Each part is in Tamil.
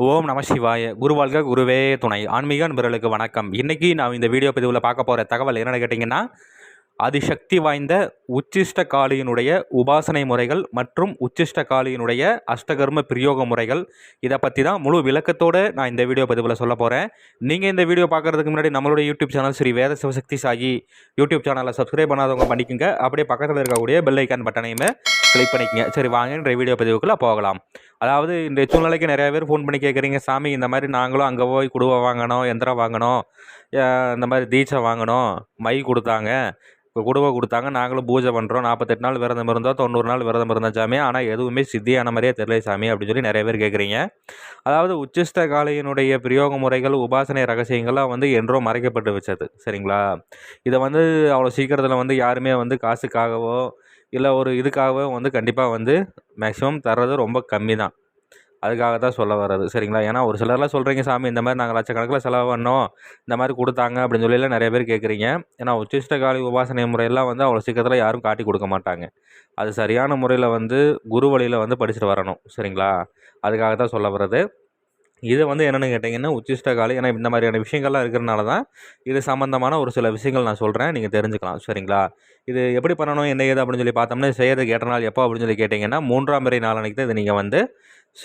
ஓம் நம சிவாய. குருவாழ்க குருவே துணை. ஆன்மீக நண்பர்களுக்கு வணக்கம். இன்றைக்கி நான் இந்த வீடியோ பதிவில் பார்க்க போகிற தகவல் என்னென்னு கேட்டிங்கன்னா அதிசக்தி வாய்ந்த உச்சிஷ்ட காளியினுடைய உபாசனை முறைகள் மற்றும் உச்சிஷ்ட காளியினுடைய அஷ்டகர்ம பிரயோக முறைகள். இதை பற்றி தான் முழு விளக்கத்தோடு நான் இந்த வீடியோ பதிவில் சொல்ல போகிறேன் நீங்கள் இந்த வீடியோ பார்க்குறதுக்கு முன்னாடி நம்மளுடைய YouTube channel Sri Veda Sivasakthi Saki YouTube சேனலை சப்ஸ்கிரைப் பண்ணாதவங்க பண்ணிக்கோங்க. அப்படியே பக்கத்தில் இருக்கக்கூடிய பெல் ஐக்கான் பட்டனையுமே கிளிக் பண்ணிக்கங்க. சரி வாங்க இந்த வீடியோ பதிவுக்குள்ளே போகலாம். அதாவது இந்த சூழ்நிலைக்கு நிறைய பேர் ஃபோன் பண்ணி கேட்குறீங்க சாமி இந்த மாதிரி நாங்களும் அங்கே போய் குடுவை வாங்கணும் எந்திரம் வாங்கணும் இந்த மாதிரி தீட்சை வாங்கணும் மை கொடுத்தாங்க. இப்போ குடுவை கொடுத்தாங்க. நாங்களும் பூஜை பண்ணுறோம் நாற்பத்தெட்டு நாள் விரதம் இருந்தோம். தொண்ணூறு நாள் விரதம் இருந்தோம் சாமி. ஆனால் எதுவுமே சித்தியான மாதிரியே தெரியல சாமி அப்படின்னு சொல்லி நிறைய பேர் கேட்குறீங்க அதாவது உச்சிஷ்ட காலையினுடைய பிரயோக முறைகள் உபாசனை ரகசியங்கள்லாம் வந்து என்றோ மறைக்கப்பட்டு வச்சது. சரிங்களா? இதை வந்து அவ்வளோ சீக்கிரத்தில் வந்து யாருமே வந்து காசுக்காகவோ இல்லை ஒரு இதுக்காகவே வந்து கண்டிப்பாக வந்து மேக்ஸிமம் தர்றது ரொம்ப கம்மி தான். அதுக்காக தான் சொல்ல வர்றது சரிங்களா? ஏன்னா ஒரு சிலர்லாம் சொல்கிறீங்க சாமி இந்த மாதிரி நாங்கள் லட்சக்கணக்கில் செலவு பண்ணோம் இந்த மாதிரி கொடுத்தாங்க அப்படின்னு சொல்லிலாம் நிறைய பேர் கேட்குறீங்க. ஏன்னா உச்சிஷ்ட காலி உபாசனை முறையெல்லாம் வந்து அவ்வளோ சீக்கிரத்தில் யாரும் காட்டி கொடுக்க மாட்டாங்க. அது சரியான முறையில் வந்து குரு வழியில் வந்து படிச்சுட்டு வரணும் சரிங்களா? அதுக்காக தான் சொல்ல வர்றது. இது வந்து என்னென்னு கேட்டிங்கன்னா உச்சிஷ்ட காலி ஏன்னா இந்த மாதிரியான விஷயங்கள்லாம் இருக்கிறனால தான் இது சம்மந்தமான ஒரு சில விஷயங்கள் நான் சொல்கிறேன் நீங்கள் தெரிஞ்சுக்கலாம். சரிங்களா? இது எப்படி பண்ணணும்? என்ன ஏது அப்படின்னு சொல்லி பார்த்தோம்னா செய்கிறதுக்கு ஏற்ற நாள் எப்போ அப்படின்னு சொல்லி கேட்டிங்கன்னா மூன்றாம் முறை நாளனைக்கு தான் இது நீங்கள் வந்து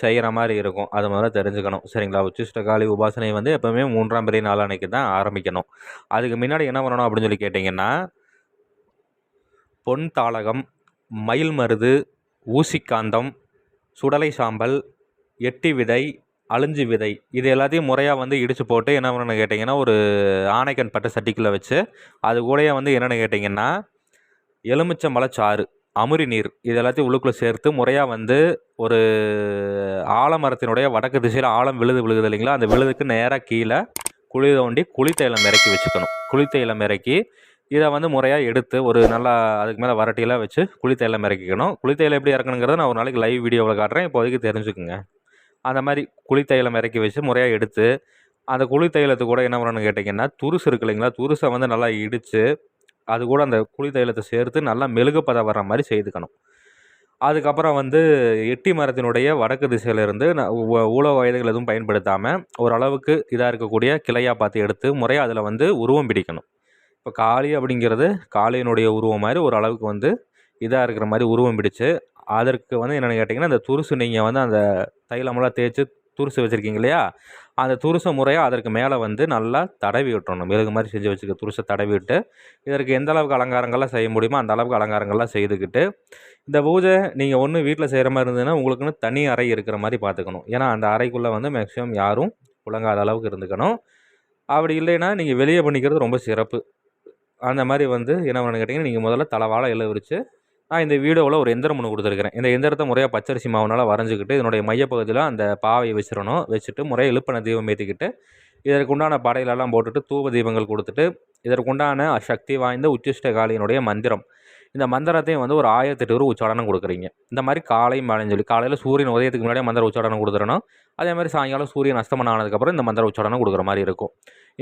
செய்கிற மாதிரி இருக்கும். அது முதல்ல தெரிஞ்சுக்கணும். சரிங்களா? உச்சிஷ்ட காளி உபாசனை வந்து எப்போவுமே மூன்றாம் பெரிய நாளானைக்கு தான் ஆரம்பிக்கணும். அதுக்கு முன்னாடி என்ன பண்ணணும் அப்படின்னு சொல்லி கேட்டிங்கன்னா பொன் தாளகம் மயில் மருது ஊசிக்காந்தம் சுடலை சாம்பல் எட்டி விதை அழிஞ்சு விதை. இது எல்லாத்தையும் முறையாக வந்து இடித்து போட்டு என்ன பண்ணணும்னு கேட்டிங்கன்னா ஒரு ஆனைக்கன் பட்ட சட்டிக்குள்ளே வச்சு அது கூடயே வந்து என்னென்னு கேட்டிங்கன்னா எலுமிச்சம்பழச்சாறு அமுரி நீர் இது எல்லாத்தையும் உள்ளுக்குள்ளே சேர்த்து முறையாக வந்து ஒரு ஆலமரத்தினுடைய வடக்கு திசையில் ஆழம் விழுது விழுகுது இல்லைங்களா? அந்த விழுதுக்கு நேராக கீழே குழி தோண்டி குளித்தைலம் இறக்கி வச்சுக்கணும். குளித்தைலம் இறக்கி இதை வந்து முறையாக எடுத்து ஒரு நல்லா அதுக்கு மேலே வரட்டியெல்லாம் வச்சு குளித்தைலம் இறக்கிக்கணும். குளித்தைலம் எப்படி இறக்கணுங்கிறத நான் ஒரு நாளைக்கு லைவ் வீடியோவில் காட்டுறேன். இப்போதைக்கு தெரிஞ்சுக்குங்க. அந்த மாதிரி குளித்தைலம் இறக்கி வச்சு முறையாக எடுத்து அந்த குளித்தைலத்து கூட என்ன பண்ணணும்னு கேட்டிங்கன்னா துருசு இருக்கு இல்லைங்களா? துருசை வந்து நல்லா இடித்து அது கூட அந்த குழி தைலத்தை சேர்த்து நல்லா மெழுகுப்பதம் வர்ற மாதிரி செய்துக்கணும். அதுக்கப்புறம் வந்து எட்டி மரத்தினுடைய வடக்கு திசையிலிருந்து ஊழ வயதுகள் எதுவும் பயன்படுத்தாமல் ஓரளவுக்கு இதாக இருக்கக்கூடிய கிளையாக பார்த்து எடுத்து முறையாக அதில் வந்து உருவம் பிடிக்கணும். இப்போ காளி அப்படிங்கிறது காளியினுடைய உருவம் மாதிரி ஓரளவுக்கு வந்து இதாக இருக்கிற மாதிரி உருவம் பிடிச்சு அதற்கு வந்து என்னென்னு கேட்டிங்கன்னா அந்த துருசு நீங்கள் வந்து அந்த தைலமெல்லாம் தேய்ச்சி துருசு வச்சுருக்கீங்க இல்லையா? அந்த துருசை முறையாக அதற்கு மேலே வந்து நல்லா தடவி விட்டுறணும். மெழுகு மாதிரி செஞ்சு வச்சுக்க துருசை தடவி விட்டு இதற்கு எந்த அளவுக்கு அலங்காரங்கள்லாம் செய்ய முடியுமோ அந்த அளவுக்கு அலங்காரங்கள்லாம் செய்துக்கிட்டு இந்த பூஜை நீங்கள் ஒன்று வீட்டில் செய்கிற மாதிரி இருந்ததுன்னா உங்களுக்குன்னு தனி அறை இருக்கிற மாதிரி பார்த்துக்கணும். ஏன்னா அந்த அறைக்குள்ளே வந்து மேக்ஸிமம் யாரும் புழங்காத அளவுக்கு இருந்துக்கணும். அப்படி இல்லைன்னா நீங்கள் வெளியே பண்ணிக்கிறது ரொம்ப சிறப்பு. அந்த மாதிரி வந்து என்ன பண்ணு கேட்டிங்கன்னா நீங்கள் முதல்ல தலைவாழை இலை விரித்து நான் இந்த வீடியோவில் ஒரு எந்திரம் ஒன்று கொடுத்துருக்கிறேன். இந்த எந்திரத்தை முறையாக பச்சரிசி மாவுனால் வரைஞ்சிக்கிட்டு இதனுடைய மையப்பகுதியில் அந்த பாவையை வச்சிடணும். வச்சுட்டு முறையாக எழுப்பின தீபம் ஏற்றிக்கிட்டு இதற்கு உண்டான படையிலெல்லாம் போட்டுட்டு தூப தீபங்கள் கொடுத்துட்டு இதற்குண்டான சக்தி வாய்ந்த உச்சிஷ்ட காளியினுடைய மந்திரம். இந்த மந்திரத்தையும் வந்து ஒரு ஆயிரத்தெட்டு ரூபா உச்சாடனம் கொடுக்குறீங்க. இந்த மாதிரி காலை மாலைன்னு சொல்லி காலையில் சூரியன் உதயத்துக்கு முன்னாடியே மந்திர உச்சாடனம் கொடுத்துடணும் அதே மாதிரி சாயங்காலம் சூரியன் அஸ்தமனம் ஆனதுக்கப்புறம் இந்த மந்திர உச்சாடனம் கொடுக்குற மாதிரி இருக்கும்.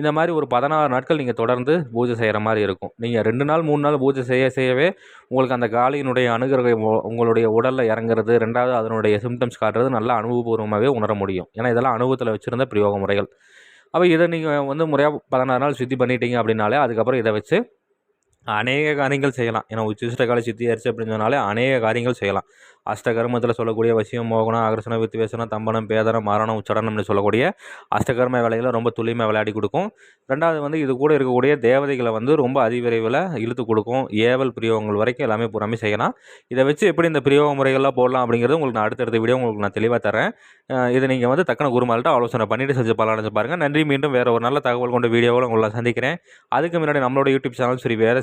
இந்த மாதிரி ஒரு பதினாறு நாட்கள் நீங்கள் தொடர்ந்து பூஜை செய்கிற மாதிரி இருக்கும். நீங்கள் ரெண்டு நாள் மூணு நாள் பூஜை செய்ய செய்யவே உங்களுக்கு அந்த காளியினுடைய அணுகிறகை உங்களுடைய உடலில் இறங்குறது ரெண்டாவது அதனுடைய சிம்டம்ஸ் காட்டுறது நல்லா அனுபவபூர்வமாகவே உணர முடியும். ஏன்னா இதெல்லாம் அனுபவத்தில் வச்சுருந்த பிரயோக முறைகள். அப்போ இதை நீங்கள் வந்து முறையாக பதினாறு நாள் சுற்றி பண்ணிட்டீங்க அப்படின்னாலே அதுக்கப்புறம் இதை வச்சு அநேக காரியங்கள் செய்யலாம். ஏன்னா உச்சிஷ்டகால சித்தியாரிச்சு அப்படின்னு சொன்னாலே அநேக காரியங்கள் செய்யலாம். அஷ்டகர்மத்தில் சொல்லக்கூடிய வசியம் மோகனம் ஆகர்ஷணம் வித்துவேசனம் தம்பனம் பேதனம் மரணம் உச்சடனம்னு சொல்லக்கூடிய அஷ்டகர்ம வேலைகளை ரொம்ப துல்லியமாக விளையாடி கொடுக்கும். ரெண்டாவது வந்து இது கூட இருக்கக்கூடிய தேவதைகளை வந்து ரொம்ப அதிவிரைவில் இழுத்து கொடுக்கும். ஏவல் பிரியோகங்கள் வரைக்கும் எல்லாமே பூராமே செய்யலாம். இதை வச்சு எப்படி இந்த பிரியோக முறைகள்லாம் போடலாம் அப்படிங்கிறது உங்களுக்கு நான் அடுத்தடுத்த வீடியோ உங்களுக்கு நான் தெளிவாக தரேன். இதை நீங்கள் வந்து தக்கன குருமால்கிட்ட ஆலோசனை பண்ணிவிட்டு செஞ்சு பலனடைஞ்சு பாருங்கள் நன்றி. மீண்டும் வேறு ஒரு நல்ல தகவல் கொண்ட வீடியோவில் உங்களை சந்திக்கிறேன். அதுக்கு முன்னாடி நம்மளோட யூடியூப் சேனல் சரி வேறு